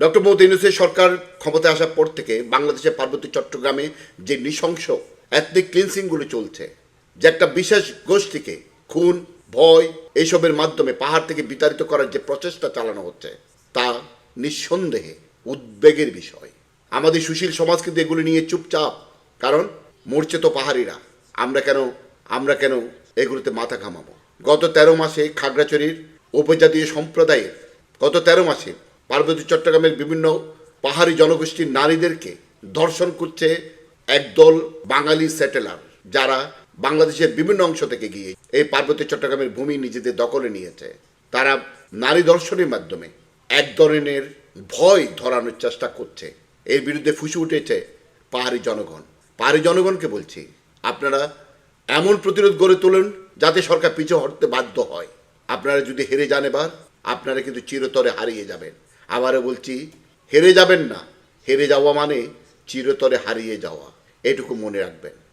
Doctor Mohammad ইউনুসের সরকার ক্ষমতায় আসার পর থেকে বাংলাদেশের পার্বত্য চট্টগ্রামে যে নৃশংস অ্যাথনিক ক্লিনসিংগুলো চলছে, যে একটা বিশেষ গোষ্ঠীকে খুন, ভয় এইসবের মাধ্যমে পাহাড় থেকে বিতাড়িত করার যে প্রচেষ্টা চালানো হচ্ছে, তা নিঃসন্দেহে উদ্বেগের বিষয়। আমাদের সুশীল সমাজ কিন্তু এগুলো নিয়ে চুপচাপ, কারণ মরছে তো পাহাড়িরা, আমরা কেন আমরা কেন এগুলোতে মাথা ঘামাবো? গত তেরো মাসে খাগড়াছড়ির উপজাতীয় সম্প্রদায়ের, গত তেরো মাসে পার্বতী চট্টগ্রামের বিভিন্ন পাহাড়ি জনগোষ্ঠীর নারীদেরকে ধর্ষণ করছে একদল বাঙালি সেটেলার যারা বাংলাদেশের বিভিন্ন অংশ থেকে গিয়ে এই পার্বতী চট্টগ্রামের ভূমি নিজেদের দখলে নিয়েছে। তারা নারী দর্শনের মাধ্যমে এক ধরনের ভয় ধরানোর চেষ্টা করছে। এর বিরুদ্ধে ফুসে উঠেছে পাহাড়ি জনগণ। পাহাড়ি জনগণকে বলছি, আপনারা এমন প্রতিরোধ গড়ে তুলুন যাতে সরকার পিছু হটতে বাধ্য হয়। আপনারা যদি হেরে যান এবার, আপনারা কিন্তু চিরতরে হারিয়ে যাবেন। আবারও বলছি হেরে যাবেন না। হেরে যাওয়া মানে চিরতরে হারিয়ে যাওয়া। এটুকু মনে রাখবেন।